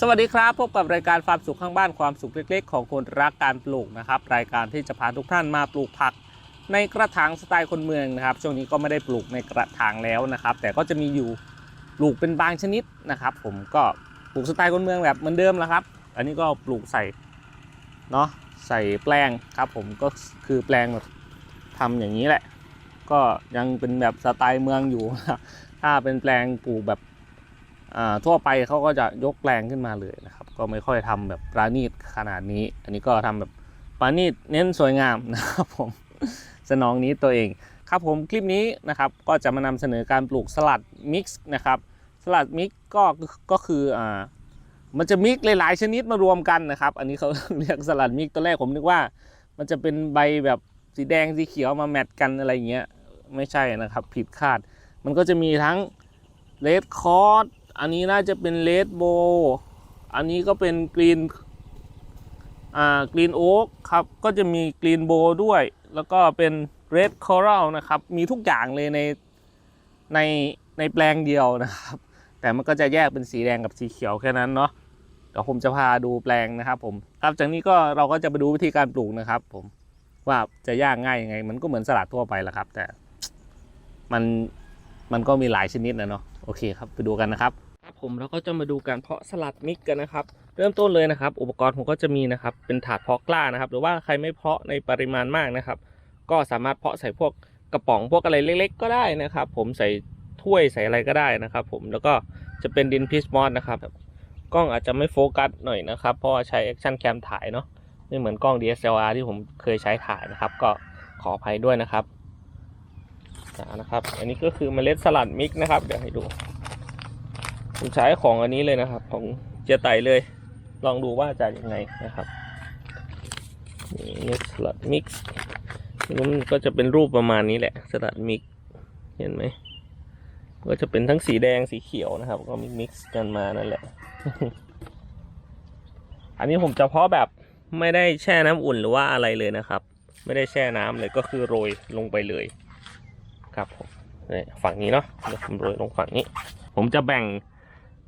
สวัสดีครับพบกับรายการความสุขข้างบ้านความสุขเล็ก ๆ ของคนรักการปลูกนะครับรายการที่จะพาทุกท่านมาปลูกผัก ในกระถางสไตล์คนเมืองนะครับช่วงนี้ก็ไม่ได้ปลูกในกระถางแล้วนะครับ แต่ก็จะมีอยู่ปลูกเป็นบางชนิดนะครับ ผมก็ปลูกสไตล์คนเมืองแบบเหมือนเดิมแหละครับ อันนี้ก็ปลูกใส่เนาะใส่แปลงครับผมก็คือแปลงแบบทำอย่างนี้แหละ ก็ยังเป็นแบบสไตล์เมืองอยู่ถ้าเป็นแปลงปลูกแบบ ทั่วไปเขาก็จะยกแปลงขึ้นมาเลยนะครับ ก็ไม่ค่อยทำแบบปราณีตขนาดนี้ อันนี้ก็ทำแบบปราณีตเน้นสวยงามนะครับผมสนองนี้ตัวเอง ครับผมคลิปนี้นะครับก็จะมานำเสนอการปลูกสลัดมิกซ์นะครับสลัดมิกซ์ก็ก็คืออ่ามันจะมิกซ์หลายๆชนิดมารวมกันนะครับ อันนี้เขาเรียกสลัดมิกซ์ตอนแรกผมนึกว่า มันจะเป็นใบแบบสีแดงสีเขียวมาแมทกันอะไรเงี้ยไม่ใช่นะครับ ผิดคาด มันก็จะมีทั้งเลดคอร์ด อันนี้น่าจะเป็นเลดโบ อันนี้ก็เป็นกรีน อ่ากรีนโอ๊กครับ ก็จะมีกรีนโบด้วย แล้วก็เป็นเรดคอรัลนะครับ มีทุกอย่างเลยใน ในในแปลงเดียวนะครับ แต่มันก็จะแยกเป็นสีแดงกับสีเขียวแค่นั้นเนาะ เดี๋ยวผมจะพาดูแปลงนะครับผม ครับ จากนี้ก็เราก็จะไปดูวิธีการปลูกนะครับ ผม ว่าจะยากง่ายยังไง มันก็เหมือนสลัดทั่วไปแหละครับ แต่ มัน มันก็มีหลายชนิดนะเนาะ โอเคครับ ไปดูกันนะครับ ครับผมเราก็จะมาดูการเพาะสลัดมิกกันนะครับ เริ่มต้นเลยนะครับ อุปกรณ์ผมก็จะมีนะครับ เป็นถาดเพาะกล้านะครับ หรือว่าใครไม่เพาะในปริมาณมากนะครับ ก็สามารถเพาะใส่พวกกระป๋องพวกอะไรเล็ก ๆ ก็ได้นะครับ ผมใส่ถ้วยใส่อะไรก็ได้นะครับ ผมแล้วก็จะเป็นดินพิสมอสนะครับกล้องอาจจะไม่โฟกัสหน่อยนะครับ เพราะใช้แอคชั่นแคมถ่ายเนาะไม่เหมือนกล้อง DSLR ที่ผมเคยใช้ถ่ายนะครับ ก็ขออภัยด้วยนะครับนะครับ อันนี้ก็คือเมล็ดสลัดมิกนะครับ เดี๋ยวให้ดู ผมใช้ของอันนี้เลยนะครับ ของเจียไตเลย ลองดูว่าจะยังไงนะครับนี่สลัดมิกซ์มันก็จะเป็นรูปประมาณนี้แหละสลัดมิกซ์เห็นไหมก็จะเป็นทั้งสีแดงสีเขียวนะครับ ก็มิกมิกซ์กันมานั่นแหละ อันนี้ผมจะเพาะแบบไม่ได้แช่น้ำอุ่นหรือว่าอะไรเลยนะครับ ไม่ได้แช่น้ำเลยก็คือโรยลงไปเลย ครับผมฝั่งนี้เนาะเดี๋ยวผมโรยลงฝั่งนี้ ผมจะแบ่ง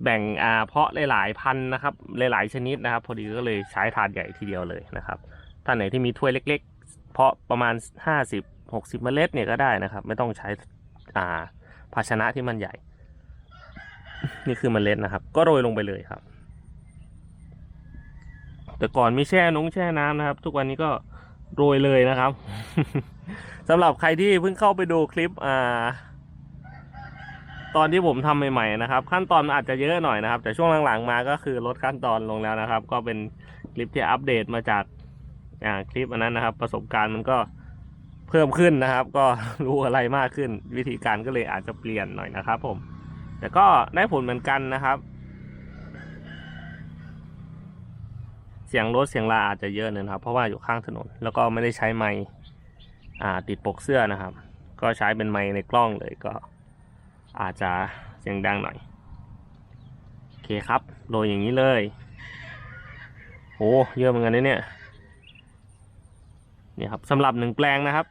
แบ่งอ่าเพาะหลายๆพันธุ์นะครับหลายๆชนิดนะครับ พอดีก็เลยใช้ถาดใหญ่ทีเดียวเลยนะครับท่านไหนที่มีถ้วยเล็ก ๆ เพาะประมาณ 50 60 เมล็ดเนี่ยก็ได้นะครับ ไม่ต้องใช้อ่าภาชนะที่มันใหญ่ นี่คือเมล็ดนะครับ ก็โรยลงไปเลยครับ แต่ก่อนมีแช่นงแช่น้ำนะครับ ทุกวันนี้ก็โรยเลยนะครับสำหรับใครที่เพิ่งเข้าไปดูคลิปอ่า ตอนที่ผมทำใหม่ๆนะครับ ขั้นตอนมันอาจจะเยอะหน่อยนะครับ แต่ช่วงหลังๆมาก็คือลดขั้นตอนลงแล้วนะครับ ก็เป็นคลิปที่อัปเดตมาจากอ่าคลิปอันนั้นนะครับ ประสบการณ์มันก็เพิ่มขึ้นนะครับ ก็รู้อะไรมากขึ้น วิธีการก็เลยอาจจะเปลี่ยนหน่อยนะครับ ผม แต่ก็ได้ผลเหมือนกันนะครับ เสียงรถเสียงลาอาจจะเยอะหนอยนะครับ เพราะว่าอยู่ข้างถนน แล้วก็ไม่ได้ใช้ไมค์อ่าติดปกเสื้อนะครับ ก็ใช้เป็นไมค์ในกล้องเลยก็ อาจจะเสียงดังหน่อย โอเคครับโรยอย่างนี้เลยโหเยอะเหมือนกันเนี่ยนี่ครับสำหรับหนึ่งแปลงนะครับ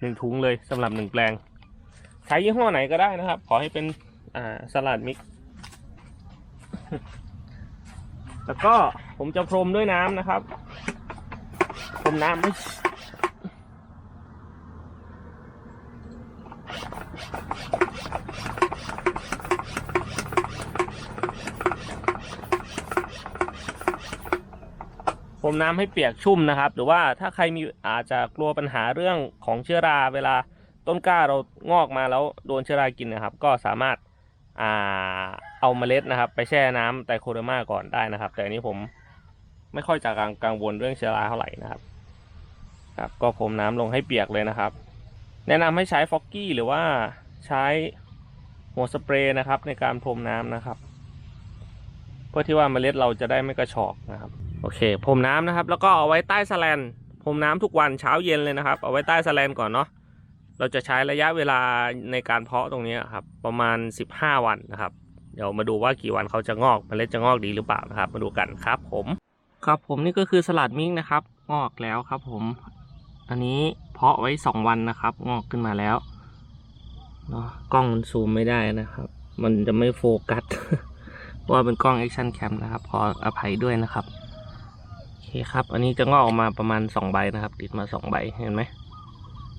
หนึ่งถุงเลยสำหรับหนึ่งแปลงใช้ยี่ห้อไหนก็ได้นะครับ ขอให้เป็นอ่าสลัดมิกแล้วก็ผมจะพรมด้วยน้ำนะครับ พรมน้ำ ม่พรมน้ำให้เปียกชุ่มนะครับ หรือว่าถ้าใครมีอาจจะกลัวปัญหาเรื่องของเชื้อราเวลาต้นกล้าเรางอกมาแล้วโดนเชื้อรากินนะครับ ก็สามารถอ่าเอาเมล็ดนะครับ ไปแช่น้ำไตโคเดอร์มาก่อนได้นะครับ แต่อันนี้ผมไม่ค่อยจะกังกังวลเรื่องเชื้อราเท่าไหร่นะครับ ครับ ก็พรมน้ำลงให้เปียกเลยนะครับ แนะนำให้ใช้ฟอกกี้หรือว่าใช้หัวสเปรย์นะครับ ในการพรมน้ำนะครับ เพื่อที่ว่าเมล็ดเราจะได้ไม่กระชอกนะครับ โอเคพรมน้ำนะครับ แล้วก็เอาไว้ใต้สแลนพรมน้ำทุกวันเช้าเย็นเลยนะครับ เอาไว้ใต้สแลนก่อนเนาะเราจะใช้ระยะเวลาในการเพาะตรงนี้ครับประมาณ 15 วันนะครับ เดี๋ยวมาดูว่ากี่วันเขาจะงอกเมล็ดจะงอกดีหรือเปล่านะครับ มาดูกันครับผมครับผมนี่ก็คือสลัดมิกนะครับ งอกแล้วครับผม อันนี้เพาะไว้ 2 วันนะครับ งอกขึ้นมาแล้วเนาะกล้องมันซูมไม่ได้นะครับ มันจะไม่โฟกัสว่าเป็นกล้อง Action Cam นะครับ ขออภัยด้วยนะครับ เคครับ อันนี้จะงอกออกมาประมาณสองใบนะครับ ติดมาสองใบเห็นไหม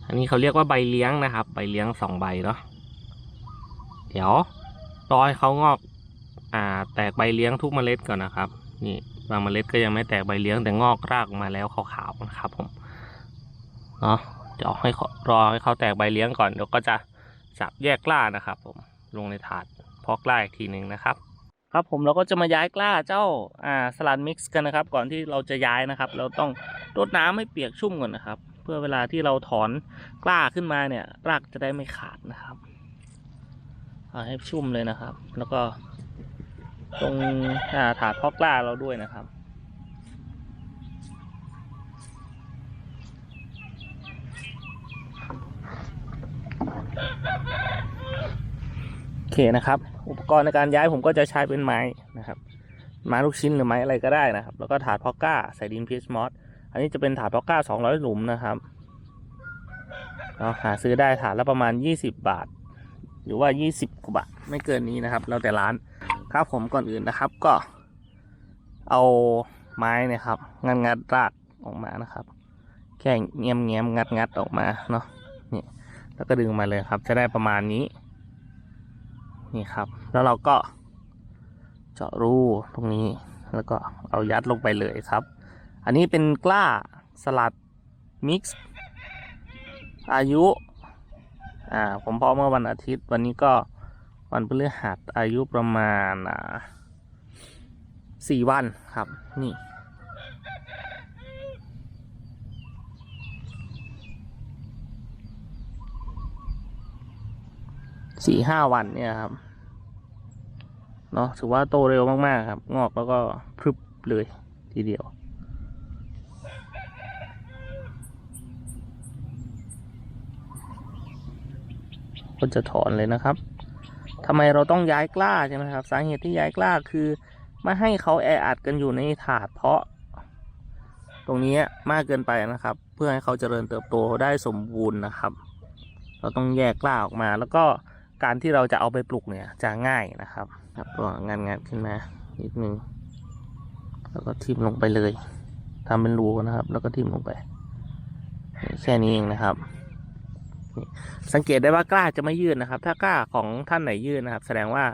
อันนี้เขาเรียกว่าใบเลี้ยงนะครับ ใบเลี้ยงสองใบเนาะเดี๋ยวรอให้เขางอกอ่า แตกใบเลี้ยงทุกเมล็ดก่อนนะครับ นี่บางเมล็ดก็ยังไม่แตกใบเลี้ยงแต่งอกรากมาแล้วขาวๆนะครับ ผมเนาะเดี๋ยวให้รอให้เขาแตกใบเลี้ยงก่อนเดี๋ยวก็จะสับแยกกล้านะครับ ผมลงในถาดพาะกล้าอีกทีหนึ่งนะครับ ครับผมเราก็จะมาย้ายกล้าเจ้าอ่าสลัดมิกซ์กันนะครับ ก่อนที่เราจะย้ายนะครับ เราต้องรดน้ำให้เปียกชุ่มก่อนนะครับ เพื่อเวลาที่เราถอนกล้าขึ้นมาเนี่ย รากจะได้ไม่ขาดนะครับเอาให้ชุ่มเลยนะครับ แล้วก็ตรงอ่าถาดเพาะกล้าเราด้วยนะครับ เคนะครับ อุปกรณ์ในการย้ายผมก็จะใช้เป็นไม้นะครับไม้ลูกชิ้นหรือไม้อะไรก็ได้นะครับ แล้วก็ถาดพอกก้าใส่ดินพีชมอสอันนี้จะเป็นถาดพอกก้า200 หลุมนะครับเราหาซื้อได้ถาดละประมาณ 20 บาท หรือว่า 20กว่าบาทไม่เกินนี้นะครับ แล้วแต่ร้านครับผมก่อนอื่นนะครับก็ เอาไม้นะครับ งัดงัดรากออกมานะครับ แค่เงียมเงียมงัดงัดออกมาเนาะนี่แล้วก็ดึงมาเลยครับ จะได้ประมาณนี้ นี่ครับ แล้วเราก็เจาะรูตรงนี้แล้วก็เอายัดลงไปเลยครับ อันนี้เป็นกล้าสลัดมิกซ์อายุอ่าผมเพาะเมื่อวันอาทิตย์ วันนี้ก็วันพฤหัสอายุประมาณอ่าสี่วันครับ นี่ สี่ห้าวันเนี่ยครับเนาะถือว่าโตเร็วมากๆครับ งอกแล้วก็พรึบเลยทีเดียว ก็จะถอนเลยนะครับทำไมเราต้องย้ายกล้าใช่ไหมครับ สาเหตุที่ย้ายกล้าคือไม่ให้เขาแออัดกันอยู่ในถาดเพาะ ตรงนี้มากเกินไปนะครับ เพื่อให้เขาเจริญเติบโตได้สมบูรณ์นะครับ เราต้องแยกกล้าออกมาแล้วก็ การที่เราจะเอาไปปลูกเนี่ยจะง่ายนะครับครับก็งานงานขึ้นมานิดนึงแล้วก็ทิ่มลงไปเลยทำเป็นรูนะครับ แล้วก็ทิ่มลงไป แค่นี้เองนะครับ สังเกตได้ว่ากล้าจะไม่ยืดนะครับ ถ้ากล้าของท่านไหนยืดนะครับ แสดงว่า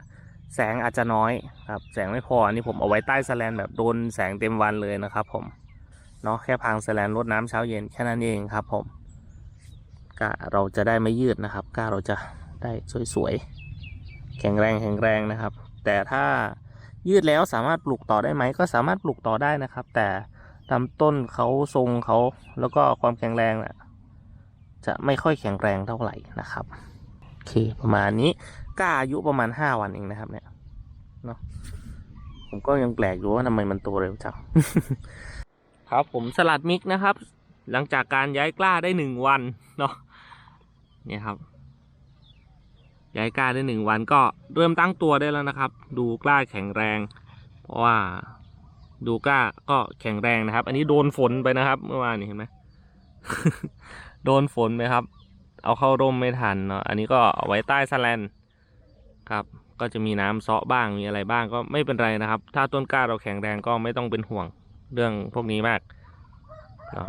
แสงอาจจะน้อยครับ แสงไม่พออันนี้ผมเอาไว้ใต้สแลนแบบโดนแสงเต็มวันเลยนะครับ ผมเนาะแค่พังสแลนรดน้ำเช้าเย็นแค่นั้นเองครับ ผมกล้าเราจะได้ไม่ยืดนะครับกล้าเราจะ ได้สวยๆ แข็งแรงแข็งแรงนะครับ แต่ถ้ายืดแล้วสามารถปลูกต่อได้ไหมก็สามารถปลูกต่อได้นะครับ แต่ลำต้นเขาทรงเขาแล้วก็ความแข็งแรงน่ะจะไม่ค่อยแข็งแรงเท่าไหร่นะครับโอเคประมาณนี้กล้าอายุประมาณ5วันเองนะครับ เนี่ยเนาะผมก็ยังแปลกอยู่ว่าทำไมมันโตเร็วจังครับผมสลัดมิกนะครับ หลังจากการย้ายกล้าได้หนึ่งวันเนาะเนี่ยครับ ย้ายกล้าได้หนึ่งวันก็เริ่มตั้งตัวได้แล้วนะครับ ดูกล้าแข็งแรง เพราะว่าดูกล้าก็แข็งแรงนะครับ อันนี้โดนฝนไปนะครับ เมื่อวานนี้เห็นไหมโดนฝนไปครับ เอาเข้าร่มไม่ทันเนาะอันนี้ก็เอาไว้ใต้สแลนครับ ก็จะมีน้ำเซาะบ้างมีอะไรบ้างก็ไม่เป็นไรนะครับ ถ้าต้นกล้าเราแข็งแรงก็ไม่ต้องเป็นห่วงเรื่องพวกนี้มาก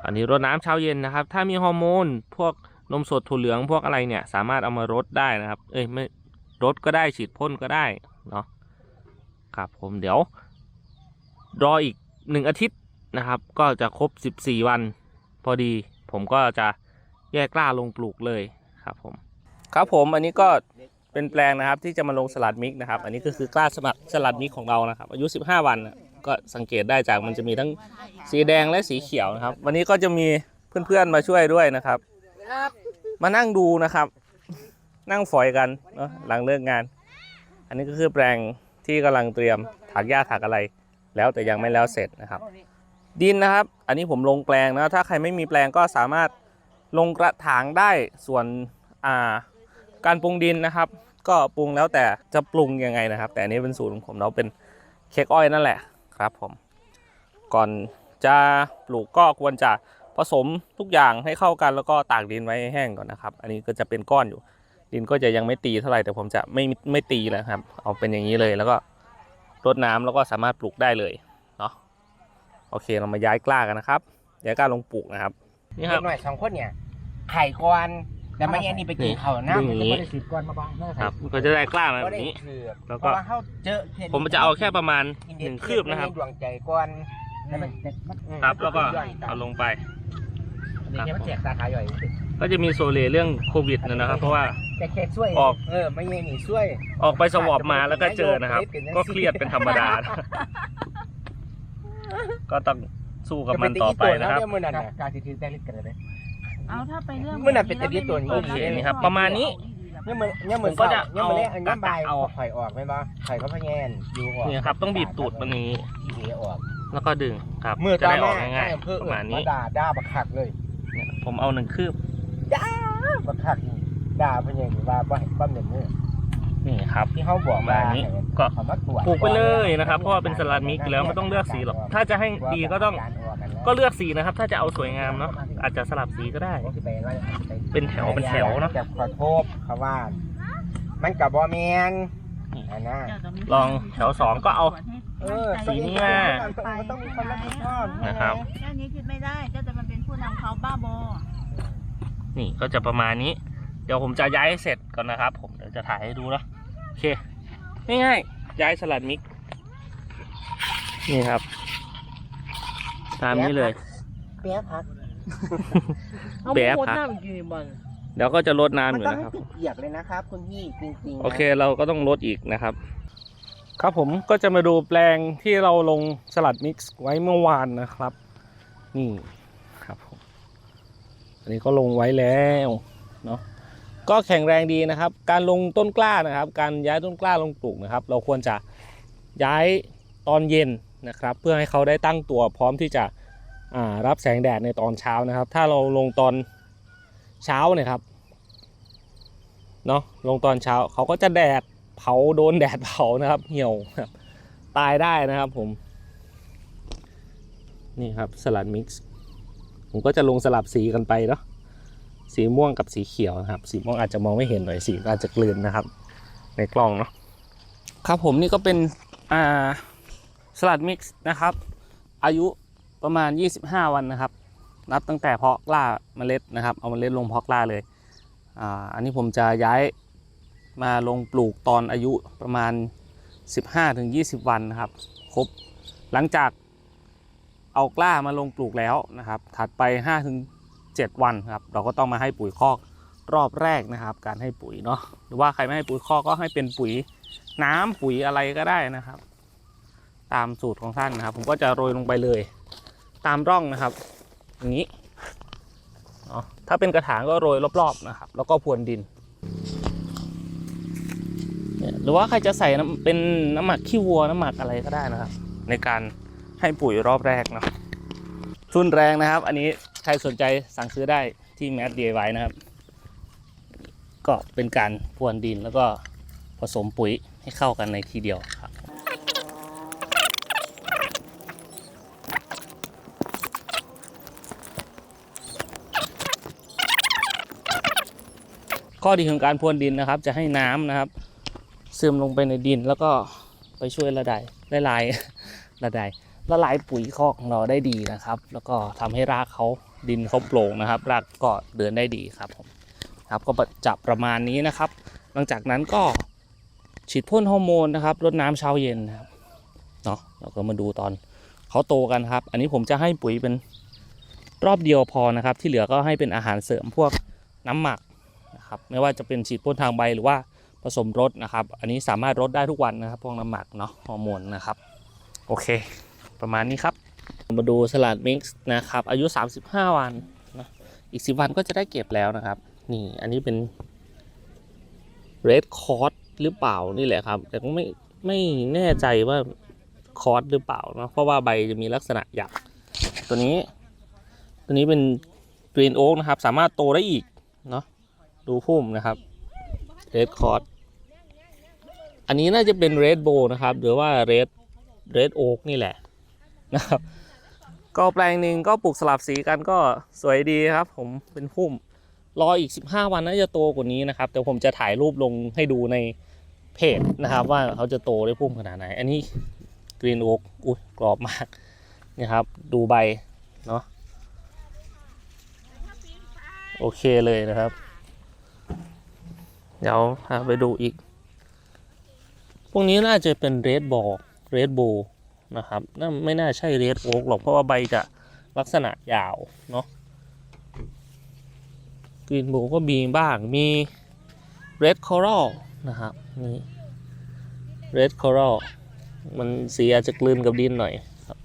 อันนี้รดน้ำเช้าเย็นนะครับ ถ้ามีฮอร์โมนพวก นมสดถั่วเหลืองพวกอะไรเนี่ยสามารถเอามารดได้นะครับ เอ้ยไม่รดก็ได้ฉีดพ่นก็ได้เนาะครับผมเดี๋ยว รออีกหนึ่งอาทิตย์นะครับ ก็จะครบ 14 วัน พอดีผมก็จะแยกกล้าลงปลูกเลยครับผม ครับผมอันนี้ก็เป็นแปลงนะครับที่จะมาลงสลัดมิกนะครับ อันนี้ก็คือกล้าสมัครสลัดมิกของเรานะครับ อายุ 15 วันนะก็สังเกตได้จากมันจะมีทั้งสีแดงและสีเขียวนะครับ วันนี้ก็จะมีเพื่อนๆมาช่วยด้วยนะครับ มานั่งดูนะครับ นั่งฝอยกันเนาะหลังเลิกงาน อันนี้ก็คือแปลงที่กำลังเตรียมถากหญ้าถากอะไร แล้วแต่ยังไม่แล้วเสร็จนะครับ ดินนะครับ อันนี้ผมลงแปลงนะถ้าใครไม่มีแปลงก็สามารถลงกระถางได้ส่วนอ่าการปรุงดินนะครับ ก็ปรุงแล้วแต่จะปรุงยังไงนะครับ แต่อันนี้เป็นสูตรของผมเราเป็นเค้กอ้อยนั่นแหละครับผม ก่อนจะปลูกก็ควรจะ ผสมทุกอย่างให้เข้ากันแล้วก็ตากดินไว้ให้แห้งก่อนนะครับ อันนี้ก็จะเป็นก้อนอยู่ ดินก็จะยังไม่ตีเท่าไหร่แต่ผมจะไม่ไม่ตีแล้วครับ เอาเป็นอย่างนี้เลยแล้วก็รดน้ำแล้วก็สามารถปลูกได้เลยเนาะโอเคเรามาย้ายกล้ากันนะครับย้ายกล้าลงปลูกนะครับนี่ครับเด็กหน่อยสองคนเนี่ยไข่ก่อนแล้วมันอันนี้ไปกินข้าวน้ำดึมันงอจะย่างนี้ไม่ได้สืบก่อนมาบ้างเมื่อคใส่รับก็จะได้กล้ามาแบบนี้แล้วก็เพราะว่าเขาเจอเห็นผมจะเอาแค่ประมาณหนึ่งคืบนะครับดวงใจก่อน แล้วมันมันครับแล้วก็เอาลงไปอันนี้มันแจกสาขาย่อยก็จะมีโซเลเรื่องโควิดนะครับ เพราะว่าแจกแค่ช่วยออกเออไม่ใช่หนีช่วย ออกไปสวอปมาแล้วก็เจอนะครับ ก็เครียดเป็นธรรมดา ก็ต้องสู้กับมันต่อไปนะครับเมื่อนั้นน่ะการถือแต่ลิกันเลยเอาถ้าไปเรื่องเมื่อนั้นเป็นแต่เดียวตัวนี้โอเคนี่ครับ ประมาณนี้เนี่ยมันเนี่ยมันผมก็จะเนี่ยมันเล่นอันนี้เอาใบายเอาเอาไข่ออกไหมบ้างไข่ก็พะแยนอยู่ออกนี่ครับต้องบีบตูดมันอย่างนี้สีออก แล้วก็ดึงครับเมื่อจะตอนได้อแรอกกง่ายให้อำเภอๆปอื่ระมาณนนี้มาด่าด่าบักคักเลยเนี่ยผมเอาหนึ่งคืบบักคักนี่ด่าพะแยนว่าบ่ให้ความเดือดมือนี่ครับ ที่เขาบอกประมาณนี้ก็เขามาตรวจปลูกไปเลยนะครับ เพราะว่าเป็นสลัดมิกซ์แล้วไม่ต้องเลือกสีหรอก ถ้าจะให้ดีก็ต้องก็เลือกสีนะครับ ถ้าจะเอาสวยงามเนาะอาจจะสลับสีก็ได้ เป็นแถวเป็นแถวเนาะจะขอโทษเขาว่ามันกับบอแมนอันน่ะลองแถวสองก็เอา เออสีนี้มามันต้องมีความรับผิดชอบนะครับ แค่นี้คิดไม่ได้ก็จะมันเป็นผู้นำเขาบ้าบอนี่ก็จะประมาณนี้ เดี๋ยวผมจะย้ายให้เสร็จก่อนนะครับ ผมเดี๋ยวจะถ่ายให้ดูเนาะโอเคง่ายๆย้ายสลัดมิกซ์นี่ครับ ตามนี้เลย เปียพักแบะผัก น้ำกี่บันเดี๋ยวก็จะลดมันน้ำอยู่ต้องนะครับ เปียกเลยนะครับ คุณพี่จริงๆนะโอเคเราก็ต้องลดอีกนะครับ ครับผมก็จะมาดูแปลงที่เราลงสลัดมิกซ์ไว้เมื่อวานนะครับ นี่ครับผมอันนี้ก็ลงไว้แล้วเนาะก็แข็งแรงดีนะครับ การลงต้นกล้านะครับ การย้ายต้นกล้าลงปลูกนะครับ เราควรจะย้ายตอนเย็นนะครับ เพื่อให้เขาได้ตั้งตัวพร้อมที่จะรับแสงแดดในตอนเช้านะครับ ถ้าเราลงตอนเช้าเนี่ยครับเนาะลงตอนเช้าเขาก็จะแดด เผาโดนแดดเผานะครับ เหี่ยวครับตายได้นะครับผม นี่ครับสลัดมิกซ์ผมก็จะลงสลับสีกันไปเนาะสีม่วงกับสีเขียวนะครับ สีม่วงอาจจะมองไม่เห็นหน่อยสีอาจจะกลืนนะครับ ในกล้องเนาะครับผมนี่ก็เป็นอ่าสลัดมิกซ์นะครับ อายุประมาณ 25 วันนะครับ นับตั้งแต่เพาะกล้าเมล็ดนะครับ เอาเมล็ดลงเพาะกล้าเลยอ่าอันนี้ผมจะย้าย มาลงปลูกตอนอายุประมาณ 15-20 วันนะครับครบหลังจากเอากล้ามาลงปลูกแล้วนะครับ ถัดไป 5-7 วันครับ เราก็ต้องมาให้ปุ๋ยคอกรอบแรกนะครับ การให้ปุ๋ยเนาะหรือว่าใครไม่ให้ปุ๋ยคอกก็ให้เป็นปุ๋ยน้ำปุ๋ยอะไรก็ได้นะครับ ตามสูตรของท่านนะครับ ผมก็จะโรยลงไปเลย ตามร่องนะครับอย่างนี้เนาะถ้าเป็นกระถางก็โรยรอบๆนะครับ แล้วก็พรวนดิน หรือว่าใครจะใส่เป็นน้ำหมักขี้วัวน้ำหมักอะไรก็ได้นะครับ ในการให้ปุ๋ยรอบแรกเนาะทุนแรงนะครับ อันนี้ใครสนใจสั่งซื้อได้ที่แมสเดียไว้นะครับ ก็เป็นการพรวนดินแล้วก็ผสมปุ๋ยให้เข้ากันในทีเดียวครับข้อดีของการพรวนดินนะครับ จะให้น้ำนะครับ ซึมลงไปในดินแล้วก็ไปช่วยระดายละลายละลายละลายปุ๋ยคอกของเราได้ดีนะครับ แล้วก็ทำให้รากเขาดินเขาโปร่งนะครับ รากก็เดินได้ดีครับผมครับก็จับประมาณนี้นะครับ หลังจากนั้นก็ฉีดพ่นฮอร์โมนนะครับรดน้ำเช้าเย็นนะครับเนาะเราก็มาดูตอนเขาโตกันครับ อันนี้ผมจะให้ปุ๋ยเป็นรอบเดียวพอนะครับ ที่เหลือก็ให้เป็นอาหารเสริมพวกน้ำหมักนะครับ ไม่ว่าจะเป็นฉีดพ่นทางใบหรือว่า ผสมรดนะครับ อันนี้สามารถรดได้ทุกวันนะครับ พวกน้ำหมักเนาะฮอร์โมนนะครับ โอเค ประมาณนี้ครับ มาดูสลัดมิกซ์นะครับ อายุ 35 วันนะอีก 10 วันก็จะได้เก็บแล้วนะครับ นี่อันนี้เป็นเรดคอร์สหรือเปล่านี่แหละครับ แต่ก็ไม่ไม่แน่ใจว่าคอร์สหรือเปล่าเนาะเพราะว่าใบจะมีลักษณะหยักตัวนี้ ตัวนี้เป็นกรีนโอ๊กนะครับ สามารถโตได้อีกเนาะดูพุ่มนะครับ Red c o r d อันนี้น่าจะเป็น Red b o w นะครับ หรือว่า Red Red Oak นี่แหละนะครับ ก็แปลงหนึ่งก็ปลูกสลับสีกันก็สวยดีครับ ผมเป็นพุ่มรออีก 15 วันน่าจะโตกว่านี้นะครับแต่ผมจะถ่ายรูปลงให้ดูในเพจนะครับ ว่าเขาจะโตได้พุ่มขนาดไหน อันนี้กรีนโอ๊กอุ้ยกรอบมากนี่ครับ ดูใบเนาะโอเคเลยนะครับ เดี๋ยวพาไปดูอีก พวกนี้น่าจะเป็นเรดบอลเรดโบนะครับน่าไม่น่าใช่เรดโอ๊กหรอกเพราะว่าใบจะลักษณะยาวเนาะกรีนโบก็มีบ้างมีเรดคอรัลนะครับนี่เรดคอรัลมันสีอาจจะกลืนกับดินหน่อยครับ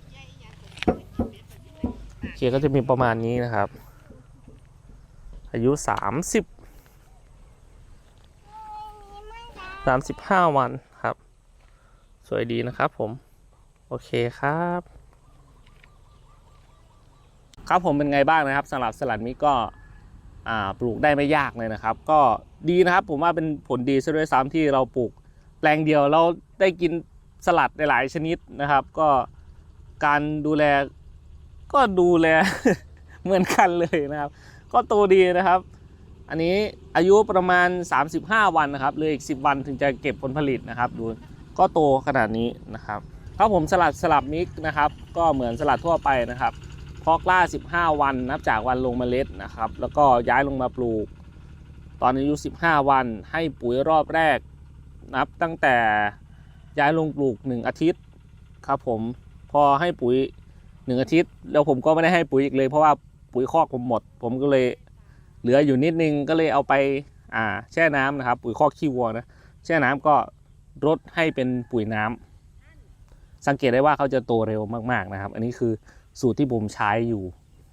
โอเคก็จะมีประมาณนี้นะครับ อายุ 30 35 วันครับ สวยดีนะครับผม โอเคครับ ครับผมเป็นไงบ้างนะครับสำหรับสลัดมิก็ปลูกได้ไม่ยากเลยนะครับ ก็ดีนะครับผมว่าเป็นผลดีซะด้วยซ้ำที่เราปลูกแปลงเดียวเราได้กินสลัดหลายชนิดนะครับ ก็การดูแลก็ดูแลเหมือนกันเลยนะครับ ก็โตดีนะครับ อันนี้อายุประมาณ 35 วันนะครับเลยอีก 10 วันถึงจะเก็บผลผลิตนะครับดู ก็โตขนาดนี้นะครับครับผมสลัดสลับมิกนะครับ ก็เหมือนสลัดทั่วไปนะครับเพอกล่า15 วันนับจากวันลงเมล็ดนะครับ แล้วก็ย้ายลงมาปลูก ตอนอายุ 15 วัน ให้ปุ๋ยรอบแรก นับตั้งแต่ย้ายลงปลูก 1 อาทิตย์ครับผมพอให้ปุ๋ย 1 อาทิตย์ แล้วผมก็ไม่ได้ให้ปุ๋ยอีกเลยเพราะว่าปุ๋ยคอกผมหมด ผมก็เลยเหลืออยู่นิดนึงก็เลยเอาไปอ่าแช่น้ำนะครับ ปุ๋ยคอกขี้วัวนะแช่น้ำก็ รดให้เป็นปุ๋ยน้ำสังเกตได้ว่าเขาจะโตเร็วมากๆนะครับ อันนี้คือสูตรที่ผมใช้อยู่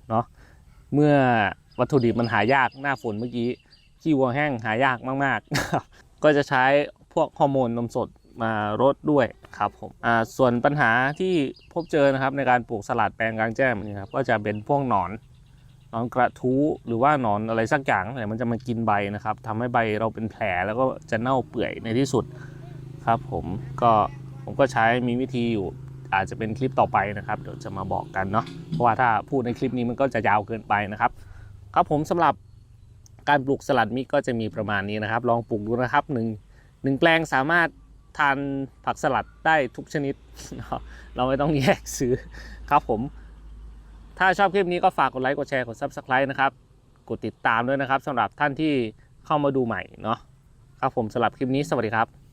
เนาะเมื่อวัตถุดิบมันหายากหน้าฝนเมื่อกี้ขี้วัวแห้งหายากมากๆ ก็จะใช้พวกฮอร์โมนนมสดมารดด้วยครับผมอ่าส่วนปัญหาที่พบเจอนะครับในการปลูกสลัดแปลงกลางแจ้งนี้ครับก็จะเป็นพวกหนอนหนอนกระทู้หรือว่าหนอนอะไรสักอย่างเนี่มันจะมากินใบนะครับทำให้ใบเราเป็นแผลแล้วก็จะเน่าเปื่อยในที่สุด ครับผมก็ผมก็ใช้มีวิธีอยู่อาจจะเป็นคลิปต่อไปนะครับ เดี๋ยวจะมาบอกกันเนาะเพราะว่าถ้าพูดในคลิปนี้มันก็จะยาวเกินไปนะครับ ครับผมสำหรับการปลูกสลัดมิกก็จะมีประมาณนี้นะครับ ลองปลูกดูนะครับหนึ่งหนึ่งแปลงสามารถทานผักสลัดได้ทุกชนิด เราไม่ต้องแยกซื้อครับผม ถ้าชอบคลิปนี้ก็ฝากกดไลค์กดแชร์กด Subscribe นะครับ กดติดตามด้วยนะครับสำหรับท่านที่เข้ามาดูใหม่เนาะครับผมสำหรับคลิปนี้สวัสดีครับ